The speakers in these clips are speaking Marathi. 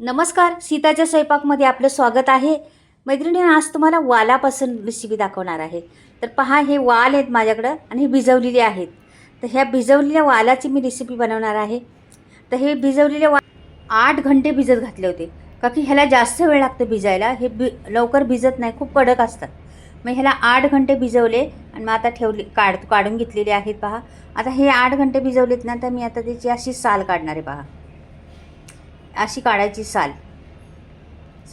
नमस्कार सीताच्या स्वयंपाकमध्ये आपलं स्वागत आहे. मैत्रिणी आज तुम्हाला वालापासून रेसिपी दाखवणार आहे. तर पहा हे वाल आहेत माझ्याकडं आणि हे भिजवलेले आहेत. तर ह्या भिजवलेल्या वालाची मी रेसिपी बनवणार आहे. तर हे भिजवलेले वा आठ घंटे भिजत घातले होते. का की ह्याला जास्त वेळ लागतो भिजायला. हे भि लवकर भिजत नाही खूप कडक असतात. मग ह्याला आठ घंटे भिजवले आणि मग आता ठेवले काढ काढून घेतलेले आहेत पहा. आता हे आठ घंटे भिजवलेत ना तर मी आता त्याची अशी साल काढणार आहे पहा. अशी काढायची साल.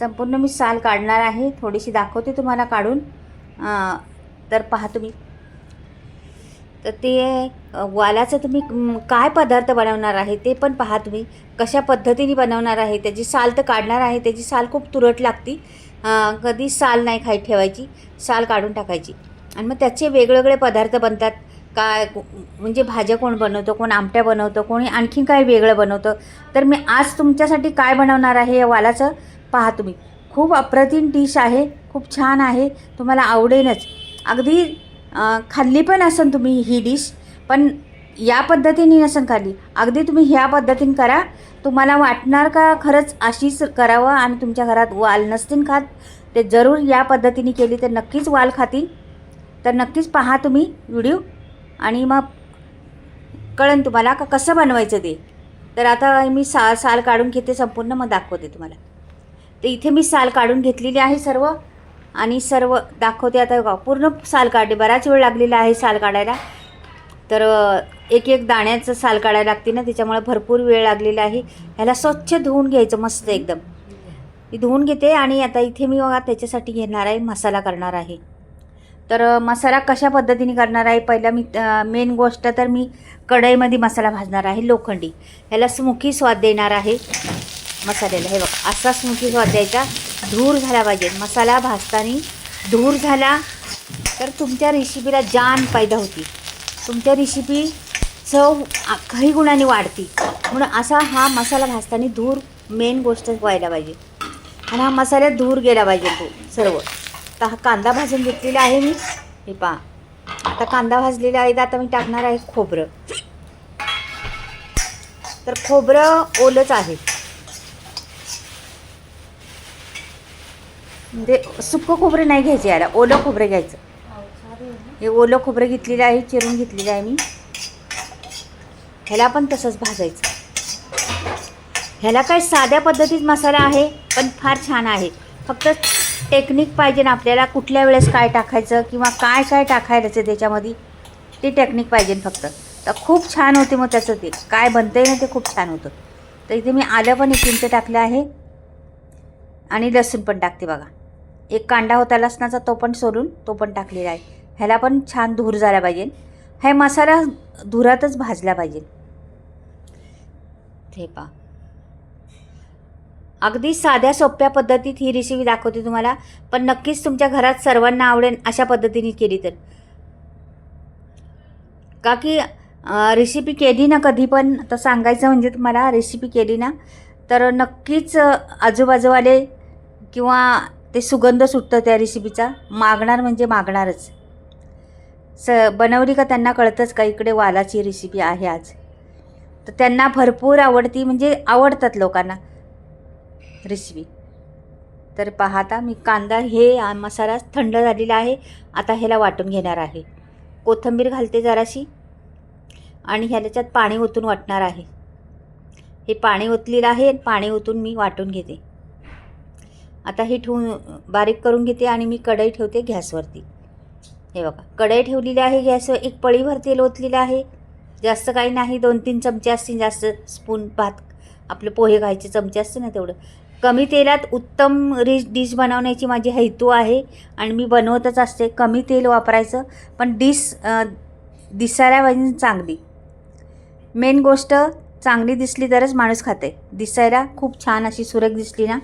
संपूर्ण मी साल काढणार आहे. थोडीशी दाखवते तुम्हाला काढून. तर पहा तुम्ही. तर ते वालाचं तुम्ही काय पदार्थ बनवणार आहे ते पण पहा तुम्ही. कशा पद्धतीने बनवणार आहे त्याची साल तर काढणार आहे. त्याची साल खूप तुरट लागती. कधी साल नाही खाई ठेवायची. साल काढून टाकायची. आणि मग त्याचे वेगवेगळे पदार्थ बनतात. काय म्हणजे भाज्या कोण बनवतं कोण आमट्या बनवतं कोणी आणखीन काय वेगळं बनवतं. तर मी आज तुमच्यासाठी काय बनवणार आहे या वालाचं पहा तुम्ही. खूप अप्रतिम डिश आहे खूप छान आहे तुम्हाला आवडेलच. अगदी खाल्ली पण असेल तुम्ही ही डिश पण या पद्धतीने नसेल खाल्ली. अगदी तुम्ही ह्या पद्धतीने करा. तुम्हाला वाटणार का खरंच अशीच करावं आणि तुमच्या घरात वाल नसतील खात? ते जरूर या पद्धतीने केली तर नक्कीच वाल खातील. तर नक्कीच पहा तुम्ही व्हिडिओ. आणि मग कळन तुम्हाला का कसं बनवायचं ते? तर आता मी सा साल काढून घेते संपूर्ण मग दाखवते तुम्हाला. तर इथे मी साल काढून घेतलेली आहे सर्व आणि सर्व दाखवते आता पूर्ण साल काढली बराच वेळ लागलेला आहे साल काढायला. तर एक एक दाण्याचं साल काढायला लागते ना त्याच्यामुळे भरपूर वेळ लागलेला आहे. ह्याला स्वच्छ धुवून घ्यायचं मस्त एकदम. मी धुवून घेते आणि आता इथे मी बघा त्याच्यासाठी घेणार आहे मसाला करणार आहे. तर मसाला कशा पद्धतीने करणार आहे? पहिला मी मेन गोष्ट तर मी कढईमध्ये मसाला भाजणार आहे लोखंडी. ह्याला स्मुकी स्वाद देणार आहे मसाल्याला. हे बघ असा स्मुकी स्वाद द्यायचा. धूर झाला पाहिजे. मसाला भाजताना धूर झाला तर तुमच्या रेसिपीला जान पैदा होती. तुमच्या रेसिपी चव आ- काही गुणाने वाढती. म्हणून असा हा मसाला भाजताना धूर मेन गोष्ट व्हायला पाहिजे. आणि हा मसाल्यात धूर गेला पाहिजे तो सर्व. आता हा कांदा भाजून घेतलेला आहे मी. हे पहा. आता कांदा भाजलेला आहे आता मी टाकणार आहे खोबरं. तर खोबरं ओलंच आहे. म्हणजे सुकं खोबरं नाही घ्यायचं याला ओलं खोबरं घ्यायचं. हे ओलं खोबरं घेतलेलं आहे चिरून घेतलेलं आहे मी. ह्याला पण तसंच भाजायचं. ह्याला काय साध्या पद्धतीत मसाला आहे पण फार छान आहे. फक्त टेक्निक पाहिजे ना आपल्याला कुठल्या वेळेस काय टाकायचं किंवा काय काय टाकायचं त्याच्यामध्ये ते टेक्निक पाहिजे फक्त. तर खूप छान होते मग त्याचं ते. काय बनतंय ना ते खूप छान होतं. तर इथे मी आलं पण एक इंच टाकलं आहे. आणि लसूण पण टाकते बघा. एक कांदा होता लसणाचा तो पण सोडून तो पण टाकलेला आहे. ह्याला पण छान धूर झाला पाहिजे. हे मसाला धुरातच भाजला पाहिजे. हे पा अगदी साध्या सोप्या पद्धतीत ही रेसिपी दाखवते तुम्हाला. पण नक्कीच तुमच्या घरात सर्वांना आवडेल अशा पद्धतीने केली तर. का की रेसिपी केली ना कधी पण तर सांगायचं म्हणजे तुम्हाला रेसिपी केली ना तर नक्कीच आजूबाजूवाले किंवा ते सुगंध सुटतं त्या रेसिपीचा मागणार म्हणजे मागणारच. स बनवली का त्यांना कळतंच का इकडे वालाची रेसिपी आहे आज. तर त्यांना भरपूर आवडती म्हणजे आवडतात लोकांना. रेसिपी तर पाहता मी कांदा हे मसाला थंड झालेला आहे. आता ह्याला वाटून घेणार आहे. कोथिंबीर घालते जराशी. आणि ह्याच्यात पाणी ओतून वाटणार आहे. हे पाणी ओतलेलं आहे पाणी ओतून मी वाटून घेते. आता हे ठेवून बारीक करून घेते आणि मी कढई ठेवते गॅसवरती. हे बघा कढई ठेवलेली आहे गॅसवर एक पळीभर तेल ओतलेलं आहे. जास्त काही नाही दोन तीन चमचे असतील जास्त स्पून भात आपले पोहे खायचे चमचे असते ना तेवढं. कमी तेलात उत्तम रिच डिश बनवण्याची माझी हेतू आहे आणि मी बनवतच असते. कमी तेल वापरायचं पण डिश दिसायला पाहिजे चांगली. मेन गोष्ट चांगली दिसली तरच माणूस खाते. दिसायला खूप छान अशी सुरेख दिसली ना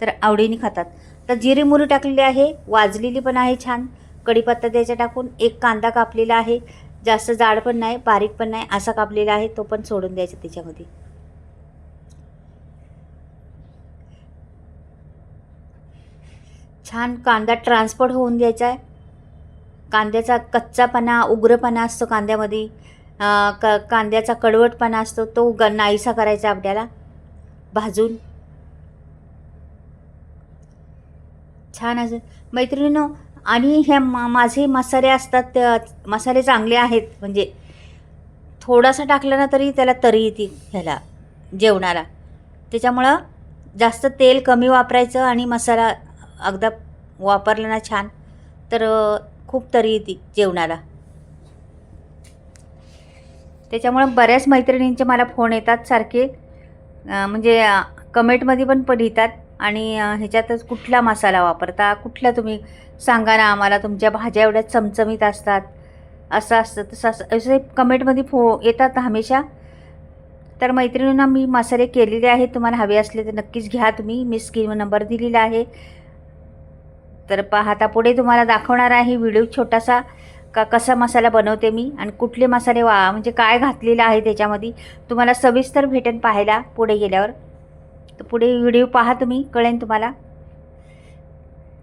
तर आवडीने खातात. तर जिरी मुरी टाकलेली आहे वाजलेली पण आहे छान. कढीपत्ता द्यायचा टाकून एक कांदा कापलेला आहे. जास्त जाड पण नाही बारीक पण नाही असा कापलेला आहे तो पण सोडून द्यायचा त्याच्यामध्ये. छान कांदा ट्रान्सफर होऊन द्यायचा आहे कांद्याचा कच्चापणा उग्रपणा असतो कांद्यामध्ये. क कांद्याचा कडवटपणा असतो तो ग नाहीसा करायचा आपल्याला. भाजून. छान असं. मैत्रिणीनो आणि ह्या मा माझे मसाले असतात त्या मसाले चांगले आहेत. म्हणजे थोडासा टाकला ना तरी त्याला तरी येते ह्याला जेवणाला. त्याच्यामुळं जास्त तेल कमी वापरायचं आणि मसाला अगदा वापरलं ना छान तर खूप तरी येते जेवणाला. त्याच्यामुळं बऱ्याच मैत्रिणींचे मला फोन येतात सारखे म्हणजे कमेंटमध्ये पण पण लिहितात आणि ह्याच्यातच कुठला मसाला वापरता कुठला तुम्ही सांगा ना आम्हाला तुमच्या भाज्या एवढ्या चमचमीत असतात असं असतं तसं असं असे कमेंटमध्ये फो येतात हमेशा. तर मैत्रिणींना मी मसाले केलेले आहेत तुम्हाला हवे असले तर नक्कीच घ्या तुम्ही. मी स्क्रीन नंबर दिलेला आहे. तर पाहता पुढे तुम्हाला दाखवणार आहे व्हिडिओ छोटासा का कसा मसाला बनवते मी आणि कुठले मसाले वा म्हणजे काय घातलेलं आहे त्याच्यामध्ये तुम्हाला सविस्तर भेटेन पाहायला पुढे गेल्यावर. तर पुढे व्हिडिओ पहा तुम्ही कळेन तुम्हाला.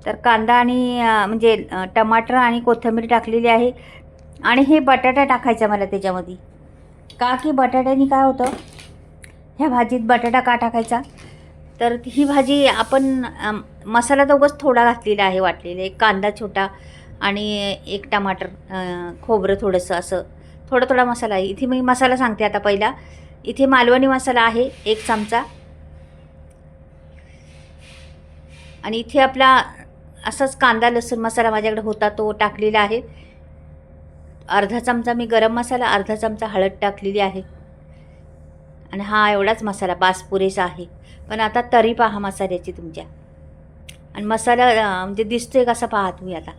तर कांदा आणि म्हणजे टमाटर आणि कोथिंबीर टाकलेली आहे आणि हे बटाटा टाकायचा मला त्याच्यामध्ये. का की बटाट्याने काय होतं ह्या भाजीत बटाटा का टाकायचा? तर ही भाजी आपण मसाला तर उगाच थोडा घातलेला आहे वाटलेला. एक कांदा छोटा आणि एक टमाटर खोबरं थोडंसं असं. थोडा थोडा मसाला आहे. इथे मी मसाला सांगते आता पहिला. इथे मालवणी मसाला आहे एक चमचा. आणि इथे आपला असाच कांदा लसूण मसाला माझ्याकडे होता तो टाकलेला आहे. अर्धा चमचा मी गरम मसाला अर्धा चमचा हळद टाकलेली आहे. आणि हा एवढाच मसाला बास पुरेसा आहे. पण आता तरी पहा मसाल्याची तुमच्या. आणि मसाला म्हणजे दिसतोय कसा पहा तुम्ही आता.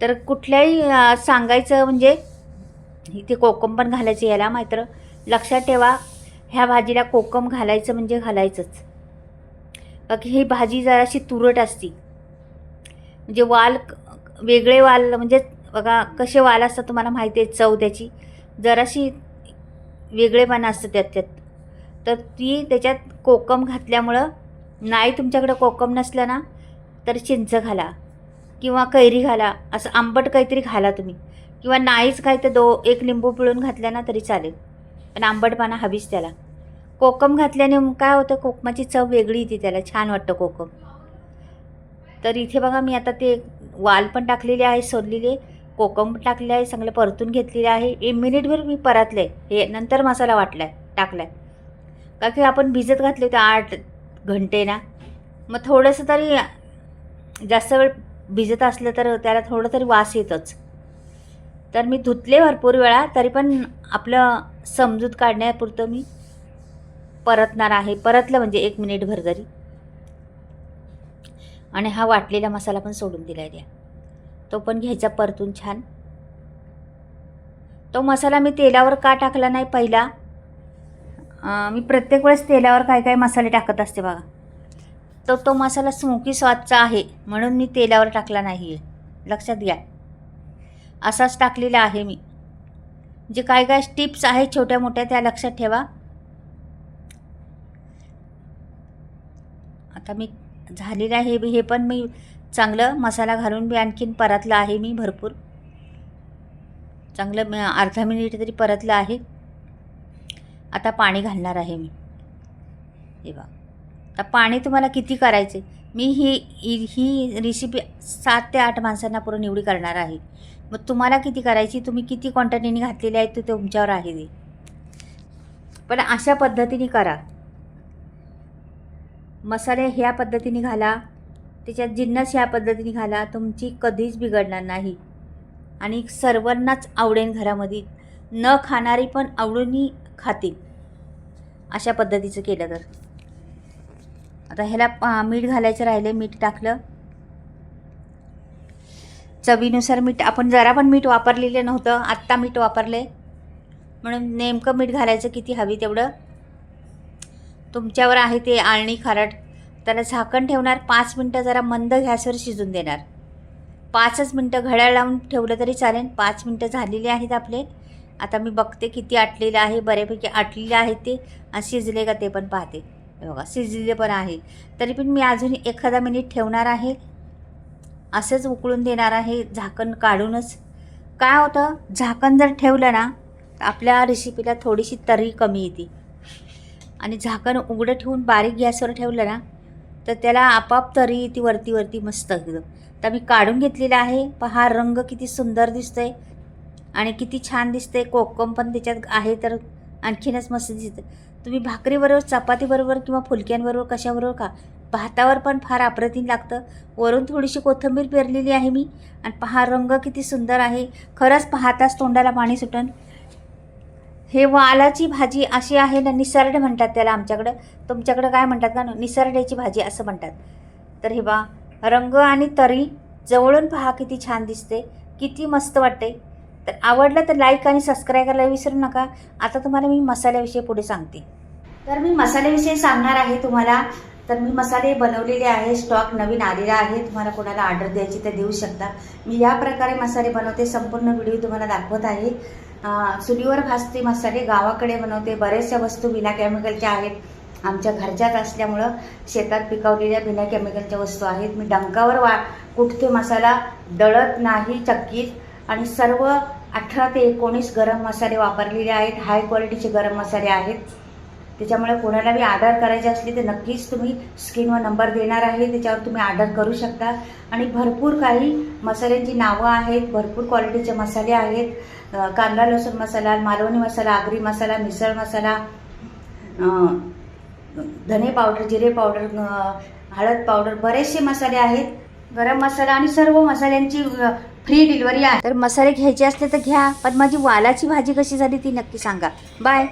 तर कुठल्याही सांगायचं म्हणजे इथे कोकम पण घालायचं याला मात्र लक्षात ठेवा ह्या भाजीला कोकम घालायचं म्हणजे घालायचंच. बाकी ही भाजी जराशी तुरट असती. म्हणजे वाल वेगळे वाल म्हणजे बघा कसे वाल असतात तुम्हाला माहिती आहे चव त्याची. जराशी वेगळेपणा असतं त्यात त्यात. तर ती त्याच्यात कोकम घातल्यामुळं नाही तुमच्याकडं कोकम नसलं ना तर चिंच घाला किंवा कैरी घाला असं आंबट काहीतरी घाला तुम्ही. किंवा नाहीच काय तर दो एक लिंबू पिळून घातल्या ना तरी चालेल. पण आंबटपणा हवीच त्याला. कोकम घातल्याने काय होतं कोकमाची चव वेगळी येते त्याला छान वाटतं कोकम. तर इथे बघा मी आता ते वाल पण टाकलेले आहे सोडलेले कोकम टाकले आहे चांगलं परतून घेतलेले आहे. एक मिनिटभर मी परतले हे नंतर मसाला वाटला आहे टाकला आहे का की आपण भिजत घातले होते आठ घंटे ना मग थोडंसं तरी जास्त वेळ भिजत असलं तर त्याला थोडं तरी वास येतच. तर मी धुतले भरपूर वेळा तरी पण आपलं समजूत काढण्यापुरतं मी परतणार आहे. परतलं म्हणजे एक मिनिटभर तरी. आणि हा वाटलेला मसाला पण सोडून दिला द्या तो पण घ्यायचा परतून छान. तो मसाला मी तेलावर का टाकला नाही पहिला? मी प्रत्येक वेळेस तेलावर काय काय मसाले टाकत असते बघा. तो तो मसाला स्मोकी स्वादचा आहे म्हणून मी तेलावर टाकला नाही आहे लक्षात घ्या. असाच टाकलेला आहे मी. जे काय काय टिप्स आहेत छोट्या मोठ्या त्या लक्षात ठेवा. आता मी झालेलं आहे हे पण मी चांगलं मसाला घालून बी आणखीन परतलं आहे मी भरपूर. चांगलं अर्धा मिनिट तरी परतलं आहे. आता पाणी घालणार आहे मी. हे बघा. आता पाणी तुम्हाला किती करायचे? मी ही ही रेसिपी सात ते आठ माणसांना पुरण निवडी करणार आहे. मग तुम्हाला किती करायची? तुम्ही किती क्वांटिटीने घातलेली आहे ते तुमच्यावर आहे ते. पण अशा पद्धतीने करा. मसाले ह्या पद्धतीने घाला. त्याच्यात जिन्नस ह्या पद्धतीने घाला. तुमची कधीच बिघडणार नाही. आणि सर्वांनाच आवडेल घरामध्ये. न खाणारी पण आवडूनही खातील. अशा पद्धतीचं केलं तर. आता ह्याला मीठ घालायचं राहिलं मीठ टाकलं. चवीनुसार मीठ आपण जरा पण मीठ वापरलेलं नव्हतं आत्ता मीठ वापरले म्हणून नेमकं मीठ घालायचं किती हवी तेवढं. तुमच्यावर आहे ते आळणी खारट. त्याला झाकण ठेवणार पाच मिनटं जरा मंद गॅसवर शिजून देणार. पाचच मिनटं घड्याळ लावून ठेवलं तरी चालेल पाच मिनटं झालेली आहेत आपले. आता मी बघते किती आटलेलं आहे बऱ्यापैकी आटलेलं आहे ते आणि शिजले का ते पण पाहते. बघा शिजलेले पण आहे. तरी पण मी अजून एखादा मिनिट ठेवणार आहे. असंच उकळून देणार आहे झाकण काढूनच. काय होतं झाकण जर ठेवलं ना तर आपल्या रेसिपीला थोडीशी तरी कमी येते. आणि झाकण उघडं ठेवून बारीक गॅसवर ठेवलं ना तर त्याला आपाप तरी ती वरती वरती मस्त एकदम. तर मी काढून घेतलेला आहे. पहा रंग किती सुंदर दिसतोय. आणि किती छान दिसते कोकम पण त्याच्यात आहे तर आणखीनच मस्त दिसतं तुम्ही भाकरीबरोबर चपातीबरोबर किंवा फुलक्यांबरोबर कशाबरोबर खा. भातावर पण फार अप्रतिम लागतं. वरून थोडीशी कोथिंबीर पेरलेली आहे मी. आणि पहा रंग किती सुंदर आहे. खरंच पाहताच तोंडाला पाणी सुटन. हे वालाची भाजी अशी आहे ना निसरड म्हणतात त्याला आमच्याकडं. तुमच्याकडं काय म्हणतात का? निसरड्याची भाजी असं म्हणतात. तर हे बा रंग आणि तरी जवळून पहा किती छान दिसते किती मस्त वाटते तर आवडलं तर लाईक आणि सबस्क्राईब करायला विसरू नका. आता तुम्हाला मी मसाल्याविषयी पुढे सांगते. तर मी मसाल्याविषयी सांगणार आहे तुम्हाला. तर मी मसाले बनवलेले आहे स्टॉक नवीन आलेला आहे. तुम्हाला कोणाला ऑर्डर द्यायची तर देऊ शकता. मी या प्रकारे मसाले बनवते संपूर्ण व्हिडिओ तुम्हाला दाखवत आहे. चुलीवर भाजते मसाले गावाकडे बनवते. बऱ्याचशा वस्तू बिना केमिकलच्या आहेत. आमच्या घरच्याच असल्यामुळं शेतात पिकवलेल्या बिना केमिकलच्या वस्तू आहेत. मी डंकावर वा कुठते मसाला. दळत नाही चक्कीत. आणि सर्व अठरा ते एकोणीस गरम मसाले वापरलेले आहेत. हाय क्वालिटीचे गरम मसाले आहेत. त्याच्यामुळे कोणाला बी ऑर्डर करायची असली तर नक्कीच तुम्ही स्क्रीनवर नंबर देणार आहे. त्याच्यावर तुम्ही ऑर्डर करू शकता. आणि भरपूर काही मसाल्यांची नावं आहेत. भरपूर क्वालिटीचे मसाले आहेत. कांदा लसूण मसाला मालवणी मसाला आगरी मसाला मिसळ मसाला धने पावडर जिरे पावडर हळद पावडर बरेचसे मसाले आहेत. गरम मसाला आणि सर्व मसाल्यांची फ्री डिलिव्हरी आहे. तर मसाले घ्यायचे असले तर घ्या पण माझी वालाची भाजी कशी झाली ती नक्की सांगा. बाय